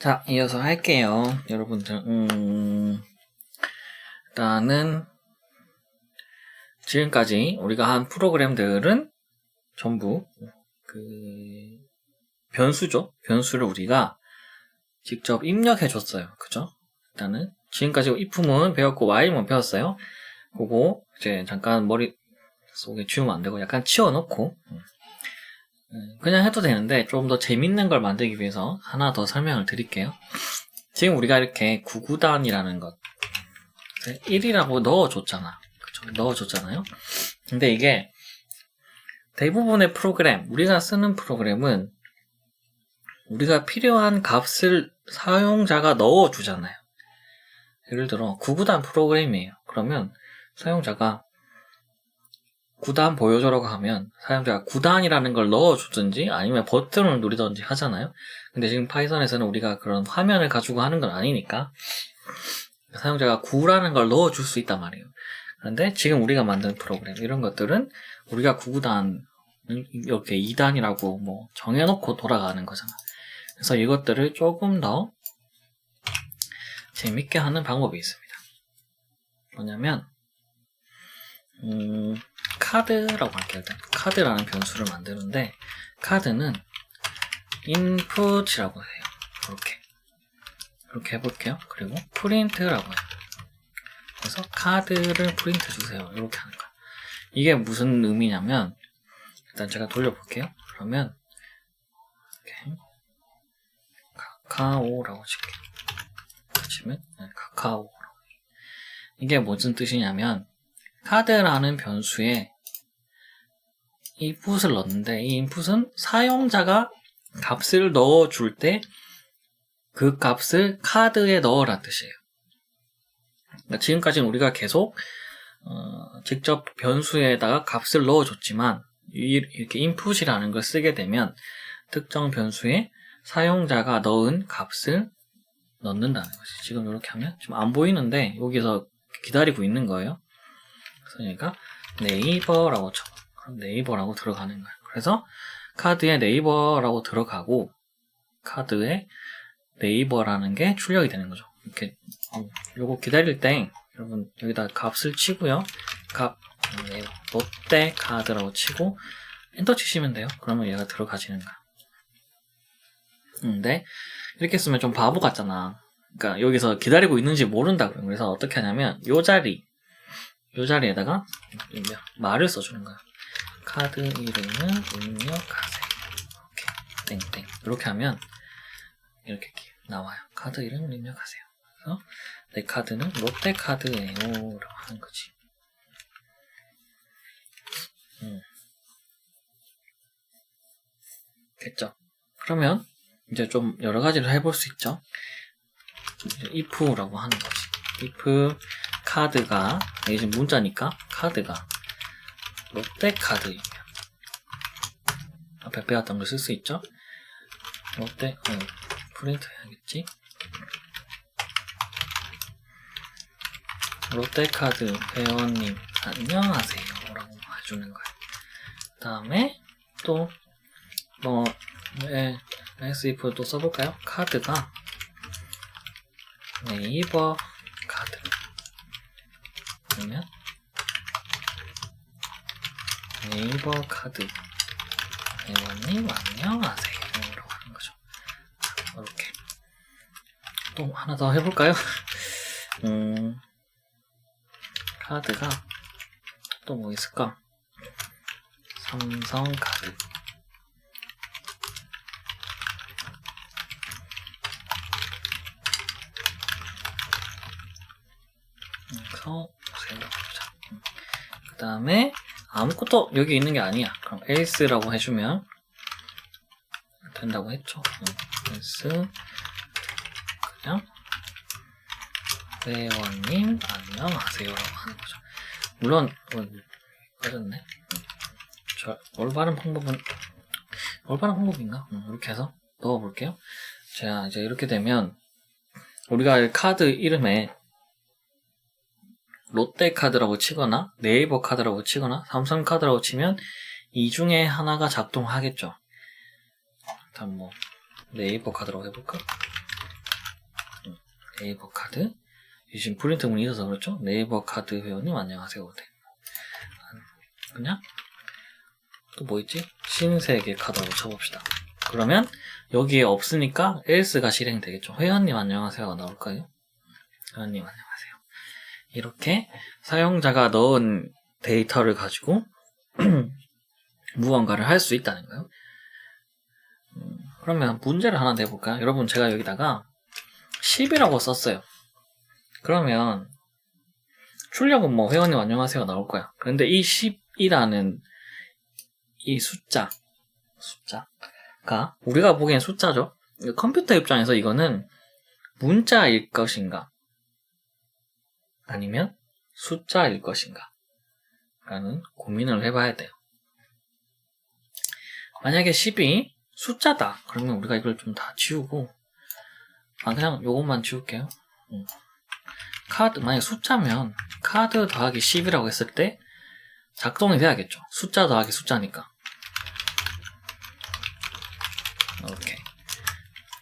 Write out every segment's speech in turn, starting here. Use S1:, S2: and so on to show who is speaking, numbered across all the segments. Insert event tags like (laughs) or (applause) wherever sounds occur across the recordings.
S1: 자, 이어서 할게요. 여러분들, 음, 일단은, 지금까지 우리가 한 프로그램들은 전부, 그, 변수죠. 변수를 우리가 직접 입력해 줬어요. 그죠? 일단은, 지금까지 if문 배웠고, while문 배웠어요. 그거, 이제 잠깐 머리 속에 지우면 안 되고, 약간 치워놓고, 음, 그냥 해도 되는데 좀 더 재밌는 걸 만들기 위해서 하나 더 설명을 드릴게요. 지금 우리가 이렇게 구구단이라는 것 1이라고 넣어줬잖아. 그쵸? 넣어줬잖아요. 근데 이게 대부분의 프로그램, 우리가 쓰는 프로그램은 우리가 필요한 값을 사용자가 넣어주잖아요. 예를 들어 구구단 프로그램이에요. 그러면 사용자가 구단 보여줘라고 하면 사용자가 구단이라는 걸 넣어주든지 아니면 버튼을 누리든지 하잖아요. 근데 지금 파이썬에서는 우리가 그런 화면을 가지고 하는 건 아니니까 사용자가 구라는 걸 넣어줄 수 있단 말이에요. 그런데 지금 우리가 만든 프로그램 이런 것들은 우리가 구구단 이렇게 2단이라고 뭐 정해놓고 돌아가는 거잖아. 그래서 이것들을 조금 더 재밌게 하는 방법이 있습니다. 뭐냐면 음, 카드라고 할게요. 일단 카드라는 변수를 만드는데 카드는 input이라고 해요. 이렇게 이렇게 해볼게요. 그리고 print라고 해요. 그래서 카드를 프린트 주세요. 이렇게 하는 거예요. 이게 무슨 의미냐면 일단 제가 돌려볼게요. 그러면 이렇게 카카오라고 칠게요. 치면 네, 카카오 이게 무슨 뜻이냐면 카드라는 변수에 input을 넣는데 이 input은 사용자가 값을 넣어줄 때 그 값을 카드에 넣어라 뜻이에요. 그러니까 지금까지는 우리가 계속 어, 직접 변수에다가 값을 넣어줬지만 이렇게 input이라는 걸 쓰게 되면 특정 변수에 사용자가 넣은 값을 넣는다는 것이 지금 이렇게 하면 지금 안 보이는데 여기서 기다리고 있는 거예요. 그래서 얘가 네이버라고 쳐. 네이버라고 들어가는 거야. 그래서 카드에 네이버라고 들어가고 카드에 네이버라는 게 출력이 되는 거죠. 이렇게 어, 요거 기다릴 때 여러분 여기다 값을 치고요. 값 네, 롯데 카드라고 치고 엔터 치시면 돼요. 그러면 얘가 들어가지는 거야. 근데 이렇게 쓰면 좀 바보 같잖아. 그러니까 여기서 기다리고 있는지 모른다고요. 그래서 어떻게 하냐면 요 자리 요 자리에다가 말을 써주는 거야. 카드 이름을 입력하세요. 이렇게 땡땡 이렇게 하면 이렇게 나와요. 카드 이름을 입력하세요. 그래서 내 카드는 롯데 카드예요라고 하는 거지. 음. 됐죠? 그러면 이제 좀 여러 가지를 해볼 수 있죠. if라고 하는 거지. if 카드가 이게 문자니까 카드가 롯데 카드이면 앞에 배웠던 걸 쓸 수 있죠. 롯데 어, 프린트 해야겠지. 롯데카드 회원님 안녕하세요 라고 해주는 거예요. 그 다음에 또뭐 네, SIF 또 써볼까요? 카드가 네이버 카드 그러면 네이버 카드 회원님 안녕하세요 라고 하는 거죠. 이렇게 또 하나 더 해볼까요? (laughs) 음, 카드가 또 뭐 있을까? 삼성 카드 그래서 생각해보자. 그 다음에 아무것도 여기 있는 게 아니야. 그럼 else라고 해주면 된다고 했죠. 응. else 그냥 회원님 안녕하세요라고 하는 거죠. 물론 어, 빠졌네. 응. 저 올바른 방법은 올바른 방법인가? 응, 이렇게 해서 넣어볼게요. 자 이제 이렇게 되면 우리가 카드 이름에 롯데카드라고 치거나 네이버 카드라고 치거나 삼성 카드라고 치면 이 중에 하나가 작동하겠죠. 일단 뭐 네이버 카드라고 해볼까? 네이버 카드. 지금 프린트 문이 있어서 그렇죠? 네이버 카드 회원님 안녕하세요. 네. 그냥 또 뭐 있지? 신세계 카드로 쳐봅시다. 그러면 여기에 없으니까 else가 실행되겠죠. 회원님 안녕하세요가 나올까요? 회원님 안녕하세요. 이렇게 사용자가 넣은 데이터를 가지고 (clears throat) 무언가를 할 수 있다는 거예요. 음, 그러면 문제를 하나 내볼까요? 여러분 제가 여기다가 10이라고 썼어요. 그러면 출력은 뭐 회원님 안녕하세요 나올 거야. 그런데 이 10이라는 이 숫자 숫자가 우리가 보기엔 숫자죠. 컴퓨터 입장에서 이거는 문자일 것인가 아니면 숫자일 것인가 라는 고민을 해봐야 돼요. 만약에 10이 숫자다 그러면 우리가 이걸 좀 다 지우고 아 그냥 요것만 지울게요. 음. 카드 만약 숫자면 카드 더하기 10이라고 했을 때 작동이 돼야겠죠. 숫자 더하기 숫자니까. 이렇게.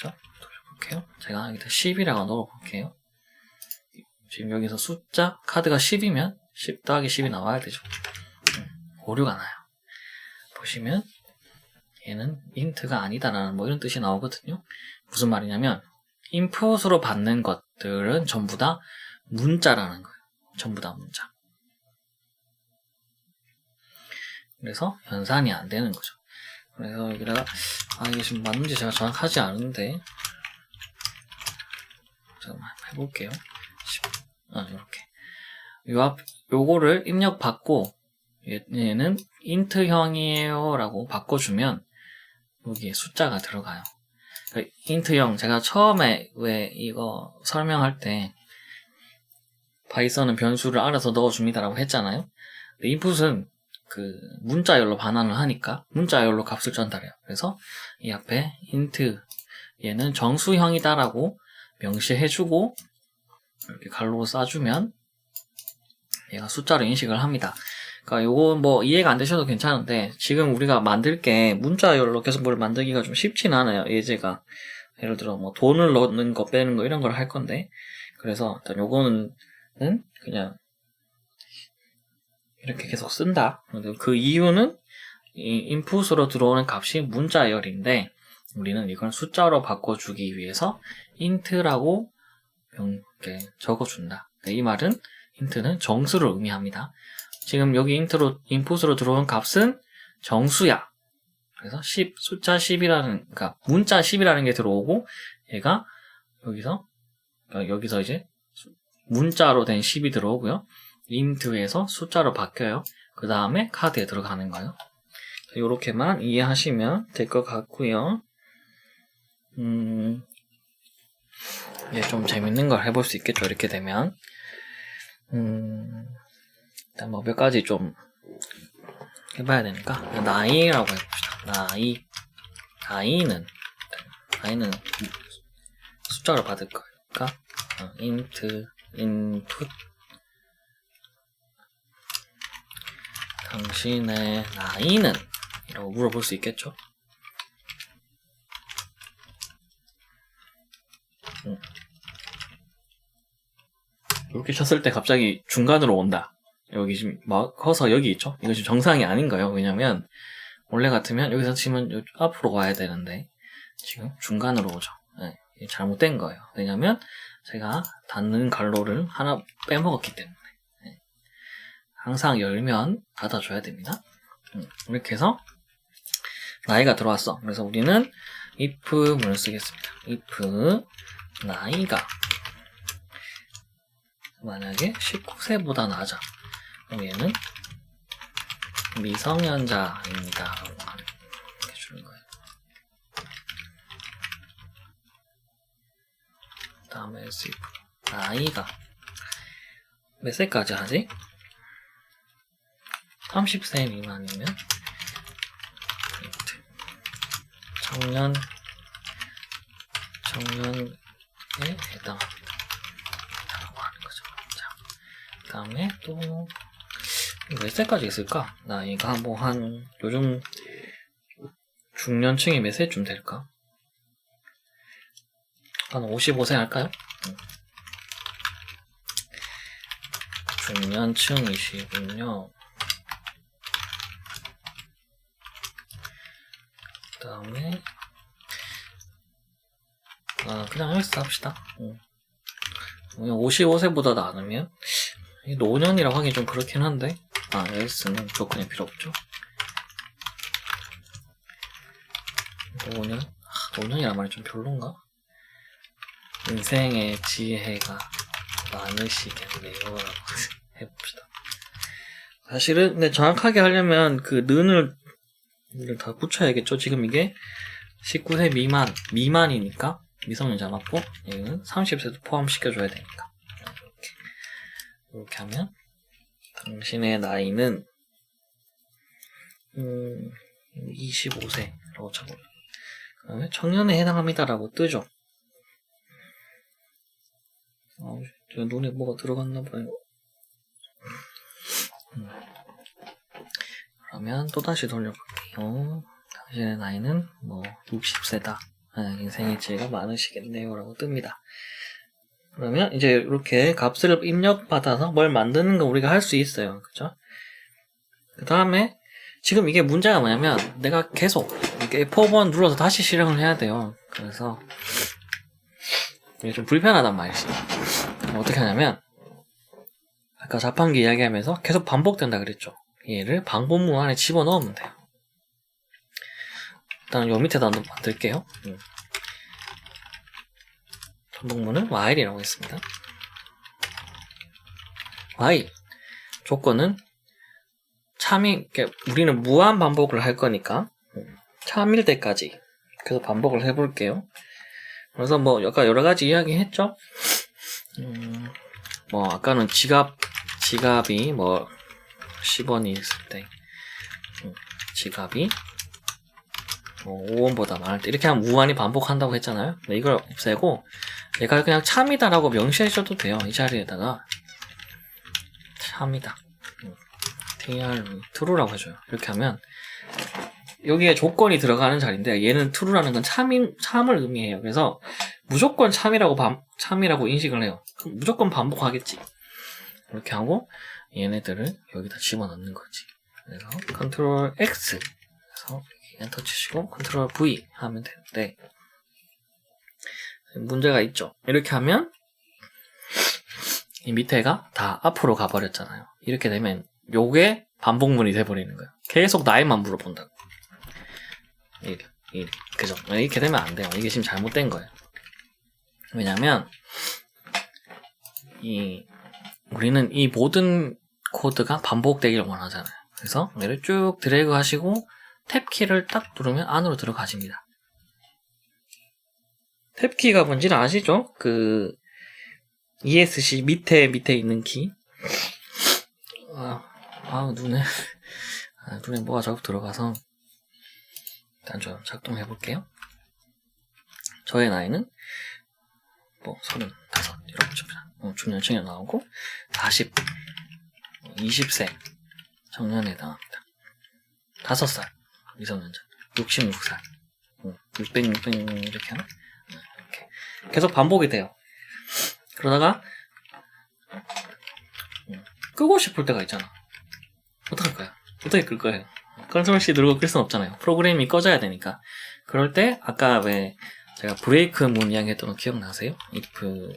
S1: 자, 돌려볼게요. 제가 여기다 10이라고 넣어볼게요. 지금 여기서 숫자, 카드가 10이면 10 더하기 10이 나와야 되죠. 음, 오류가 나요. 보시면 얘는 인트가 아니다라는 뭐 이런 뜻이 나오거든요. 무슨 말이냐면 인풋으로 받는 것들은 전부 다 문자라는 거예요. 전부 다 문자. 그래서 연산이 안 되는 거죠. 그래서 여기다가 아 이게 지금 맞는지 제가 정확하지 않은데 잠깐만 해볼게요. 아 이렇게 요 앞 요거를 입력 받고 얘- 얘는 인트형이에요 라고 바꿔주면 여기에 숫자가 들어가요. 그 인트형 제가 처음에 왜 이거 설명할 때 바이썬은 변수를 알아서 넣어줍니다라고 했잖아요. 인풋은 그 문자열로 반환을 하니까 문자열로 값을 전달해요. 그래서 이 앞에 int 얘는 정수형이다라고 명시해주고 이렇게 갈로 싸주면 얘가 숫자로 인식을 합니다. 그러니까 요거 뭐 이해가 안 되셔도 괜찮은데 지금 우리가 만들 게 문자열로 계속 뭘 만들기가 좀 쉽진 않아요. 예제가 예를 들어 뭐 돈을 넣는 거 빼는 거 이런 걸 할 건데 그래서 일단 요거는 그냥 이렇게 계속 쓴다. 그 이유는 이 인풋으로 들어오는 값이 문자열인데 우리는 이걸 숫자로 바꿔주기 위해서 int라고 명- 이렇게 적어준다. 이 말은 int는 정수를 의미합니다. 지금 여기 인트로 인풋으로 들어온 값은 정수야. 그래서 10 숫자 10이라는 그러니까 문자 10이라는 게 들어오고 얘가 여기서 그러니까 여기서 이제 문자로 된 10이 들어오고요. 인트에서 숫자로 바뀌어요. 그 다음에 카드에 들어가는 거예요. 이렇게만 이해하시면 될 것 같고요. 음, 예, 좀 재밌는 걸 해볼 수 있겠죠. 이렇게 되면. 음, 일단 뭐 몇 가지 좀 해봐야 되니까. 나이라고 해봅시다. 나이. 나이는, 나이는 숫자로 받을 거니까, 어, int, input, 당신의 나이는? 이라고 물어볼 수 있겠죠? 이렇게 쳤을 때 갑자기 중간으로 온다. 여기 지금 막 커서 여기 있죠? 지금 정상이 아닌 거예요. 왜냐면 원래 같으면 여기서 치면 요 앞으로 와야 되는데 지금 중간으로 오죠. 네, 잘못된 거예요. 왜냐면 제가 닫는 갈로를 하나 빼먹었기 때문에 네. 항상 열면 닫아줘야 됩니다. 음, 이렇게 해서 나이가 들어왔어. 그래서 우리는 if 문을 쓰겠습니다. if 나이가 만약에 19세보다 낮아. 그럼 얘는 미성년자입니다. 이렇게 주는 거예요. 그 다음에 if 나이가 몇 세까지 하지? 30세 미만이면. 청년 청년에 해당 다음에 또몇 세까지 있을까? 나이가 뭐 한, 요즘 중년층이 몇 세쯤 될까? 한 55세 할까요? 중년층이시군요. 그 다음에 아 그냥 헬스 합시다. 55세보다 나으면 노년이라고 하기 좀 그렇긴 한데, 아, 헬스는 조건이 필요 없죠. 노년? 아, 노년이란 말이 좀 별론가? 인생의 지혜가 많으시겠네요. 라고 (laughs) 해봅시다. 사실은, 근데 정확하게 하려면 그 는을 다 붙여야겠죠. 지금 이게 19세 미만, 미만이니까 미성년자 맞고, 얘는 30세도 포함시켜줘야 되니까. 이렇게. 하면, 당신의 나이는, 음, 25세라고 쳐볼게요. 그 다음에 청년에 해당합니다라고 뜨죠. 어, 저 눈에 뭐가 들어갔나 봐요. 음. 그러면 또다시 돌려볼게요. 당신의 나이는 뭐 60세다. 인생의 지혜가 많으시겠네요. 라고 뜹니다. 그러면 이제 이렇게 값을 입력받아서 뭘 만드는 거 우리가 할 수 있어요. 그죠? 그 다음에 지금 이게 문제가 뭐냐면 내가 계속 이렇게 F5번 눌러서 다시 실행을 해야 돼요. 그래서 이게 좀 불편하단 말이지. 어떻게 하냐면 아까 자판기 이야기하면서 계속 반복된다 그랬죠. 얘를 방법문 안에 집어넣으면 돼요. 일단 요 밑에다 만들게요. 음. 반복문은 while이라고 했습니다. while 조건은 참이 우리는 무한 반복을 할 거니까 음, 참일 때까지 계속 반복을 해볼게요. 그래서 뭐 아까 여러 가지 이야기 했죠. 음, 뭐 아까는 지갑 지갑이 뭐 10원이 있을 때 음, 지갑이 뭐 5원보다 많을 때 이렇게 하면 무한히 반복한다고 했잖아요. 이걸 없애고 얘가 그냥 참이다 라고 명시해 줘도 돼요. 이 자리에다가 참이다. 음, tr true라고 해줘요. 이렇게 하면 여기에 조건이 들어가는 자리인데 얘는 true라는 건 참인, 참을 의미해요. 그래서 무조건 참이라고 반, 참이라고 인식을 해요. 무조건 반복하겠지. 이렇게 하고 얘네들을 여기다 집어넣는 거지. 그래서 컨트롤 X 그래서 엔터 치시고 컨트롤 V 하면 되는데 문제가 있죠. 이렇게 하면 이 밑에가 다 앞으로 가버렸잖아요. 이렇게 되면 요게 반복문이 돼버리는 거예요. 계속 나이만 물어본다고. 이렇게, 이렇게, 그죠? 이렇게 되면 안 돼요. 이게 지금 잘못된 거예요. 왜냐면 이 우리는 이 모든 코드가 반복되기를 원하잖아요. 그래서 얘를 쭉 드래그 하시고 탭키를 딱 누르면 안으로 들어가집니다. 탭키가 뭔지는 아시죠? 그 ESC 밑에 밑에 있는 키. 아, 아 눈에 아, 눈에 뭐가 자꾸 들어가서 일단 좀 작동해 볼게요. 저의 나이는 뭐 35, 이렇게 줍니다. 어, 중년층에 나오고 40, 20세 청년에 해당합니다. 5살 미성년자, 66살, 600, 600 이렇게 하나? 이렇게 계속 반복이 돼요. 그러다가 음, 끄고 싶을 때가 있잖아. 어떡할까요? 어떻게 끌 거예요? 컨트롤 C 누르고 끌 수는 없잖아요. 프로그램이 꺼져야 되니까. 그럴 때 아까 왜 제가 브레이크 문 이야기했던 거 기억나세요? if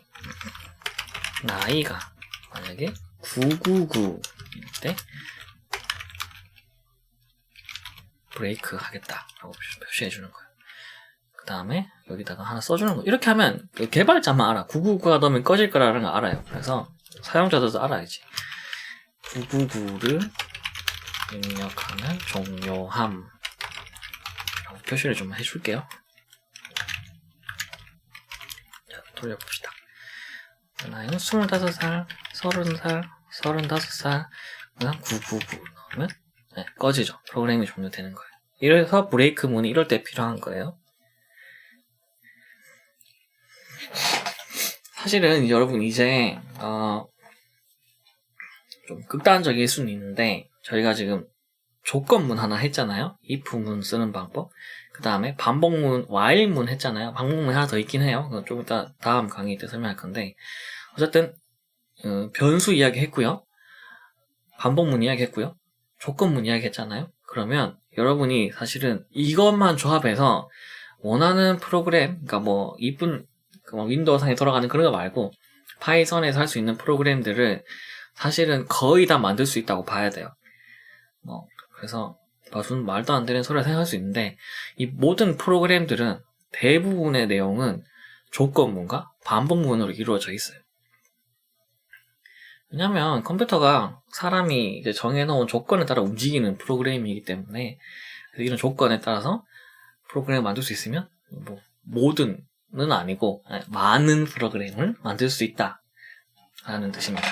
S1: 나이가 만약에 999일 때 브레이크 하겠다라고 표시해 주는 거예요. 그 다음에 여기다가 하나 써주는 거. 이렇게 하면 그 개발자만 알아. 999가 넣으면 꺼질 거라는 거 알아요. 그래서 사용자들도 알아야지. 999를 입력하면 종료함. 라고 표시를 좀 해줄게요. 자, 돌려봅시다. 나이는 25살, 30살, 35살, 그냥 999 넣으면 네, 꺼지죠. 프로그램이 종료되는 거예요. 이래서 브레이크 문이 이럴 때 필요한 거예요. 사실은 여러분 이제 어, 좀 극단적일 수는 있는데 저희가 지금 조건문 하나 했잖아요. if문 쓰는 방법. 그 다음에 반복문, while문 했잖아요. 반복문 하나 더 있긴 해요. 그건 좀 이따 다음 강의 때 설명할 건데 어쨌든 어, 변수 이야기 했고요. 반복문 이야기 했고요. 조건문 이야기 했잖아요. 그러면 여러분이 사실은 이것만 조합해서 원하는 프로그램, 그러니까 뭐 이쁜 그뭐 윈도우 상에 돌아가는 그런 거 말고 파이썬에서 할 수 있는 프로그램들을 사실은 거의 다 만들 수 있다고 봐야 돼요. 뭐 그래서 무슨 말도 안 되는 소리를 생각할 수 있는데 이 모든 프로그램들은 대부분의 내용은 조건문과 반복문으로 이루어져 있어요. 왜냐면 컴퓨터가 사람이 이제 정해놓은 조건에 따라 움직이는 프로그램이기 때문에 이런 조건에 따라서 프로그램을 만들 수 있으면 뭐 모든은 아니고 아니, 많은 프로그램을 만들 수 있다 라는 뜻입니다.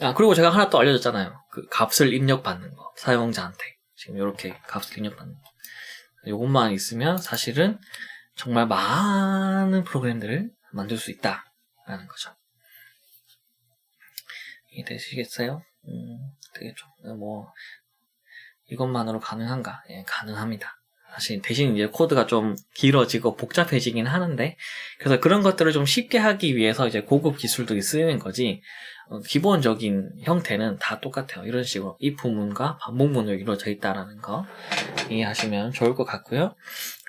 S1: 아 그리고 제가 하나 또 알려줬잖아요. 그 값을 입력받는 거 사용자한테 지금 이렇게 값을 입력받는 거 이것만 있으면 사실은 정말 많은 프로그램들을 만들 수 있다라는 거죠. 이해되시겠어요? 음, 되겠죠. 뭐, 이것만으로 가능한가? 예, 가능합니다. 사실 대신 이제 코드가 좀 길어지고 복잡해지긴 하는데, 그래서 그런 것들을 좀 쉽게 하기 위해서 이제 고급 기술들이 쓰이는 거지, 어, 기본적인 형태는 다 똑같아요. 이런 식으로 if문과 반복문으로 이루어져 있다라는 거 이해하시면 좋을 것 같고요.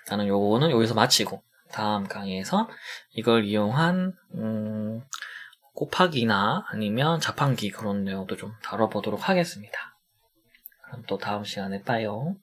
S1: 나는 요거는 여기서 마치고, 다음 강의에서 이걸 이용한, 음, 곱하기나 아니면 자판기 그런 내용도 좀 다뤄보도록 하겠습니다. 그럼 또 다음 시간에 봐요.